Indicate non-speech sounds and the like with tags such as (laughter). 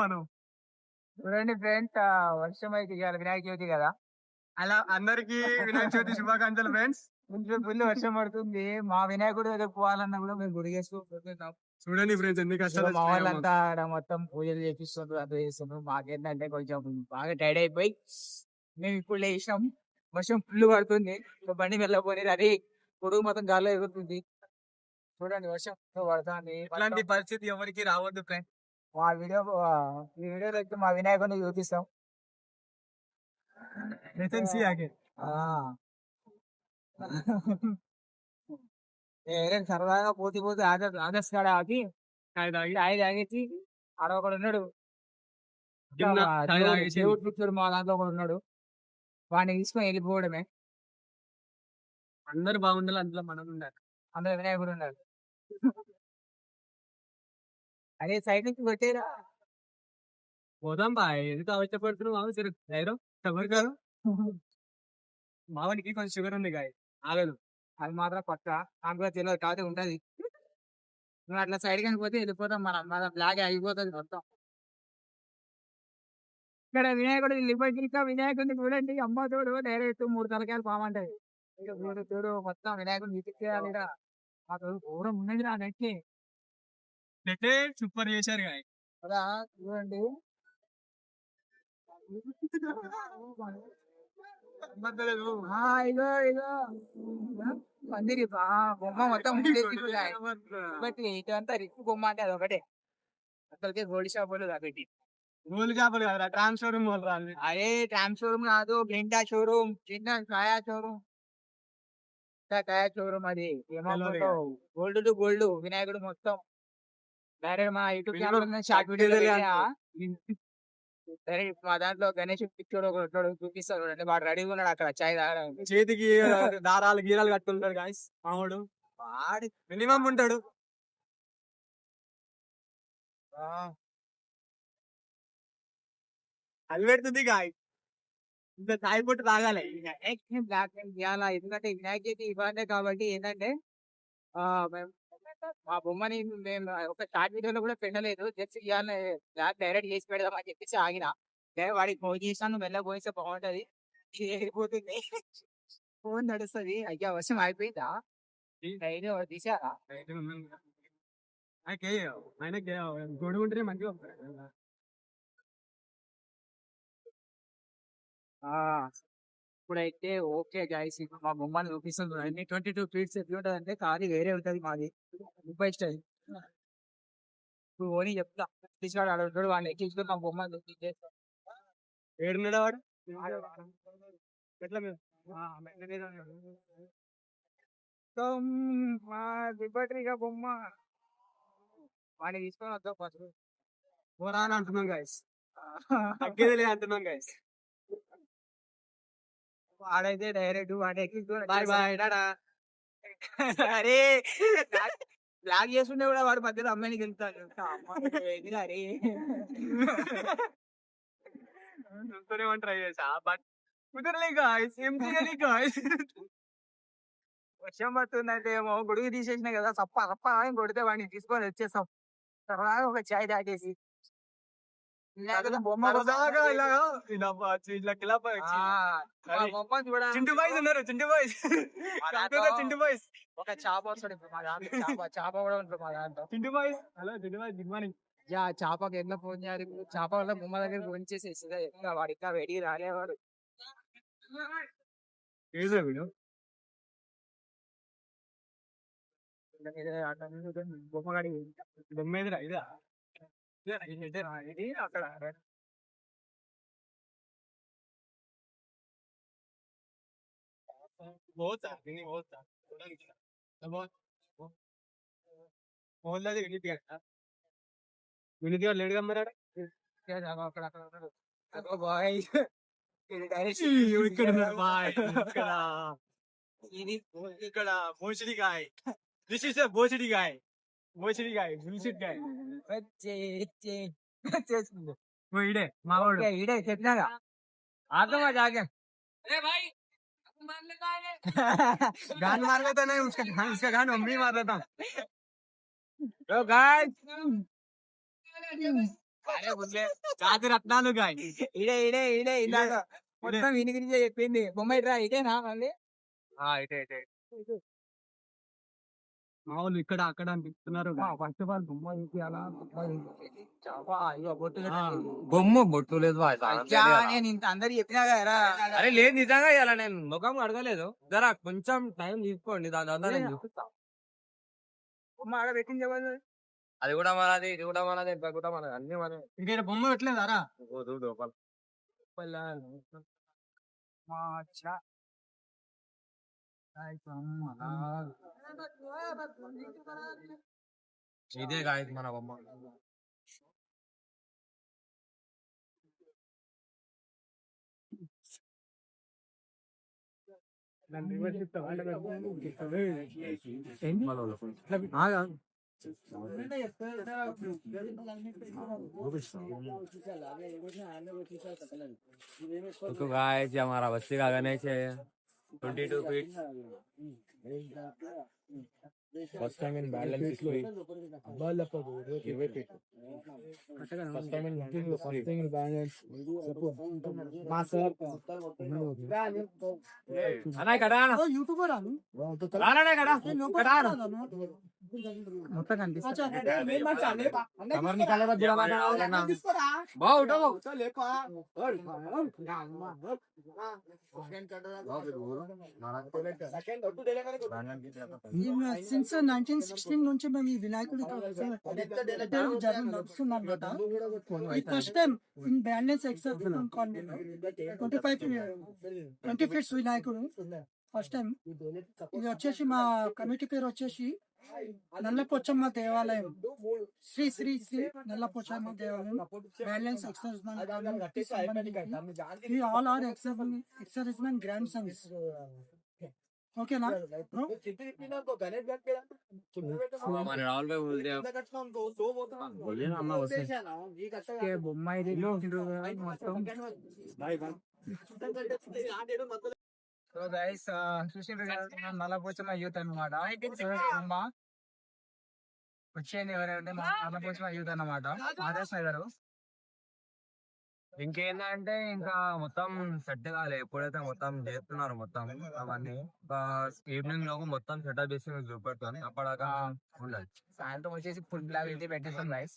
మనం. చూడండి ఫ్రెండ్స్ వర్షం అయితే ఇవాళ వినాయక చవితి కదా. అలా అందరికి వినాయక చవితి శుభాకాంక్షలు ఫ్రెండ్స్. కొంచెం ఫుల్ వర్షం పడుతుంది. మా వినాయకుడు దగ్గర పోవాలన్నా కూడా మేము గుడి చేసుకుంటున్నాం చూడండి ఫ్రెండ్స్ ఎన్ని సో కష్టాలు మా వాళ్ళంతా మొత్తం పూజలు చేపిస్తుండ్రు అది చేస్తుండ్రు మాకేంటంటే కొంచెం బాగా టైర్డ్ అయిపోయి మేము ఇప్పుడు లేచినాం. వర్షం ఫుల్ పడుతుంది. బండి వెళ్ళబోని అది పొడుగు మొత్తం గాల్లో ఎగురుతుంది. చూడండి వర్షం పడుతుంది. ఇలాంటి పరిస్థితి ఎవరికి రావద్దు ఫ్రెండ్స్ మా వీడియో ఈ వీడియోలో అయితే మా వినాయకుడిని చూపిస్తాం. సరదాగా పోతి పోతే ఆద ఆదర్శ్ కాడ ఆకి తాగి తాగేసి ఆడ ఒకడు ఉన్నాడు. దేవుడు- పిక్చర్ మా దాంట్లో ఒకడు ఉన్నాడు. వాడిని తీసుకొని వెళ్ళిపోవడమే. అందరు బాగుండాలి అందులో మనం ఉండాలి. అందులో వినాయకుడు ఉన్నాడు అరే! సైడ్ నుంచి కొట్టేరా. పోదాం బా ఎందుకు అవసరపడుతున్నావు మామ? సరే ధైర్యం ఎవరు కాదు. మావానికి కొంచెం షుగర్ ఉంది గాయ ఆగదు. అది మాత్రం పక్క నాకు కూడా తెలియదు కాబట్టి ఉంటుంది. నువ్వు అట్లా సైడ్ కానీ పోతే వెళ్ళిపోతాం మనం మన బ్లాగ్ అయిపోతుంది మొత్తం. ఇక్కడ వినాయకుడు వెళ్ళిపోయి వినాయకుడిని చూడండి అమ్మ చూడు డైరెక్ట్ మూడు తలకాయలు పామంటది ఇంకా చూడు చూడు మొత్తం వినాయకుడిని చూపించేయాలి ఈడ. మాకు ఘోరం ఉన్నది రా నెట్టి నెట్టే సూపర్ చేశారు చూడండి. ఆ, ఇగో ఇగో. మందిరి బా బొమ్మ మొత్తం ఉండేది బట్ ఇదంతా రిక్కు బొమ్మ అంటే అది ఒకటే. అసలుకే గోల్డ్ షాప్ వాళ్ళు కాబట్టి. గోల్ చేపలు కదా ట్రాన్స్ షోరూమ్ వాళ్ళు ట్రామ్ షోరూమ్ కాదు బ్లిండా షోరూమ్ చిన్న ఛాయా షోరూమ్. ఛాయా షోరూమ్ అది. గోల్డ్ టు గోల్డ్ వినాయకుడు మొత్తం. డైరెక్ట్ మా YouTube channel short video direct మా దాంట్లో గణేష్ పిక్చర్ ఒకటి చూపిస్తాడు అంటే వాడు రెడీగా ఉన్నాడు అక్కడ చాయ్ తాగడానికి. చేతికి దారాలు గీరాలు కట్టుంటాడు గాయస్ మామూడు వాడి మినిమం ఉంటాడు. అది పెడుతుంది గాయ ఇంకా తాయి పొట్టు వినాయక్ బ్లాక్ ఇవ్వాలా ఎందుకంటే వినాయక చవితి కాబట్టి ఏంటంటే మేము మా బొమ్మని మేము ఒక షార్ట్ వీడియోలో కూడా పెట్టలేదు. జస్ట్ ఇవాళ బ్లాక్ డైరెక్ట్ చేసి పెడదాం అని చెప్పేసి ఆగిన. డైరెక్ట్ వాడికి ఫోన్ చేసాను మెల్లగా పోయిస్తే బాగుంటది. ఏరిపోతుంది వెళ్ళిపోతుంది ఫోన్ నడుస్తుంది. అయ్యా వర్షం అయిపోయిందా రైలు తీసారా గొడవ ఉంటేనే మంచిగా ఇప్పుడైతే ఓకే గైస్ మా బొమ్మని చూపిస్తుంది అన్ని ట్వంటీ టూ ఫీట్స్ ఎట్లా ఉంటుంది అంటే ఖాళీ వేరే ఉంటది మాది. ముప్పై స్టైల్. ఇప్పుడు ఓని చెప్తా. తీసుకురాడు ఆడ ఉంటాడు వాడిని ఎక్కించుకొని మా బొమ్మని చూపించేస్తా ఏడున్నాడా వాడు? ఎట్లా మేము? దిబ్బట్రిగా బొమ్మ. వాడిని తీసుకొని వద్దాం ఫస్ట్. పోరా అని అంటున్నాం గాయస్. తగ్గేదిలే అంటున్నాం గాయస్. వాడైతే డైరెక్ట్ వాడి (laughs) బాయ్ బాయ్ టాటా (laughs) అరే బ్లాక్ చేస్తుండే కూడా వాడు మధ్యలో అమ్మాయిని గెలుతాడు అరే? (laughs) ట్రై చేసా. బట్ కుదరలే గాయస్ ఏం చేయాలి గాయస్ వర్షం పడుతుందంటే ఏమో గొడుగు తీసేసిన కదా సప్ప సప్ప అని కొడితే వాడిని తీసుకొని వచ్చేసాం తర్వాత ఒక చాయ్ తాగేసి. చింటు బాయ్స్ ఉన్నారు చింటు బాయ్స్. మా కంప్యూటర్ దాంట్లో చింటు బాయ్స్? ఒక చాప వస్తాడు ఇప్పుడు మా దాంట్లో చాప చాప కూడా ఉంటుంది మా దాంట్లో. Chintu boys? Hello Chintu boys good morning. Yeah చాపకి ఎట్లా ఫోన్ చేయాలి? చాప వల్ల బొమ్మ దగ్గర ఫోన్ చేసేసి ఇంకా వాడు ఇంకా వెడికి రాలేవాడు. ఏదో వీడు? బొమ్మ ఎదురా ఇదా? ఇది అక్కడ పోతా విని పోతా. పోలేదు వినీతి గడ వినీతి గారు మరి ఆడ? అక్కడ అక్కడ బాయ్. ఇక్కడ guy this is బోసిడి guy బోసిడి guy bullshit guy వచ్చే వచ్చే వచ్చేసింది ఇడే మావాడు ఓకే, ఈడే చెప్పినాగా ఆగమా జాగే गान मार लेता नहीं उसका गान उसका गान हम भी मार लेता కాదు రత్నాలు గాయ ఇడే ఇడే ఇడే ఇలాగా మొత్తం విని గురించే చెప్పింది బొమ్మ ఇట్రా ఇదేనా మళ్ళీ ఇటే ఇటే మామూలు ఇక్కడ అక్కడ అనిపిస్తున్నారు ఫస్ట్ ఆఫ్ ఆల్ బొమ్మ బొమ్మ బొట్టు లేదు నేను ఇంత అందరు చెప్పినా కదా అరే లేదు నిజంగా ఇలా నేను. ముఖం అడగలేదు జరా కొంచెం టైం తీసుకోండి. దాని తర్వాత నేను బొమ్మ ఆడ పెట్టింది ఎవరు అది కూడా మనది ఇది కూడా మనది ఇది కూడా మనది అన్ని మనది. ఇంకా బొమ్మ పెట్టలేదారా ఇదే కాదు మన బొమ్మ तो गाइस ये हमारा बस्ती का गणेश है twenty two feet first time in balance ఇస్లో అబ్బాలప్ప బోర్డు ఇవే feet first time in first time in balance చెప్పు మా సార్. అన్నా కడా? యూట్యూబర్ అను రానా. కడా? కడా? उठो సిన్స్ నైన్టీన్ సిక్స్టీన్ నుంచి మేము ఈ వినాయకుడి నడుస్తున్నాం కదా. ఈ first time in balance except twenty five twenty feets వినాయకుడు. फस्ट टाइम इधे कमीटी पेर वे नल्लोचम देवालय श्री श्री श्री नल्लोचम देवालय ग्रैंड ओके ना ब्रो मैंने राहुल भाई बोल दिया बोल दिया ना हमारे के बम्बई दिल्ली मतलब సో గైస్ చూసిండ్రు కదా నల్లపోచమ్మ యూత్ అనమాట బొమ్మ వచ్చేయండి ఎవరైనా మా నల్లపోచమ్మ యూత్ అన్నమాట. ఆదర్శ్ నగర్. ఇంకేందంటే ఇంకా మొత్తం సెట్ కాలే. ఎప్పుడైతే మొత్తం చేస్తున్నారు మొత్తం అవన్నీ ఈవినింగ్ లోపు మొత్తం సెటప్ చేసి మీకు చూపెడతాను. అప్పటిదాకా ఉండాలి సాయంత్రం వచ్చేసి ఫుల్ బ్లాగ్ అయితే పెట్టేస్తాం గైస్